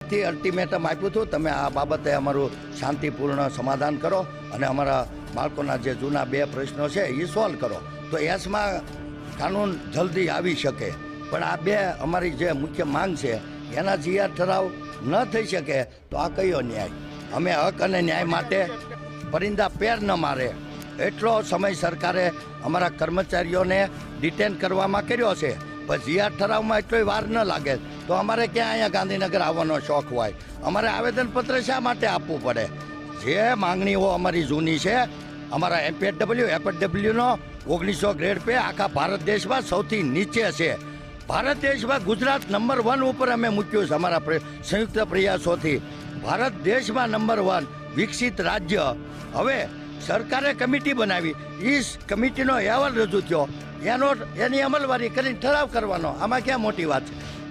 થી અલ્ટિમેટમ આપ્યું હતું. તમે આ બાબતે અમારું શાંતિપૂર્ણ સમાધાન કરો અને અમારા બાળકોના જે જૂના બે પ્રશ્નો છે એ સોલ્વ કરો. તો એસમાં કાનૂન જલ્દી આવી શકે. પણ આ બે અમારી જે મુખ્ય માંગ છે, એના જીઆર ઠરાવ ન થઈ શકે તો આ કયો ન્યાય? અમે હક અને ન્યાય માટે પરિંદા પેર ન મારે. એટલો સમય સરકારે અમારા કર્મચારીઓને ડિટેન કરવામાં કર્યો છે. પણ જીઆર ઠરાવમાં એટલો વાર ન લાગે. તો અમારે ક્યાં અહીંયા ગાંધીનગર આવવાનો શોખ હોય? અમારે આવેદનપત્ર શા માટે આપવું પડે? જે માંગણીઓ અમારી જૂની છે, અમારા એમપીએડબલ્યુ એપીડબલ્યુનો ઓગણીસો ગ્રેડ પે આખા ભારત દેશમાં સૌથી નીચે છે. ભારત દેશમાં ગુજરાત નંબર વન ઉપર અમે મૂક્યું છે અમારા સંયુક્ત પ્રયાસોથી. ભારત દેશમાં નંબર વન વિકસિત રાજ્ય. હવે સરકારે કમિટી બનાવી. એ કમિટીનો અહેવાલ રજૂ થયો. એનો, એની અમલવારી કરીને ઠરાવ કરવાનો. આમાં ક્યાં મોટી વાત છે?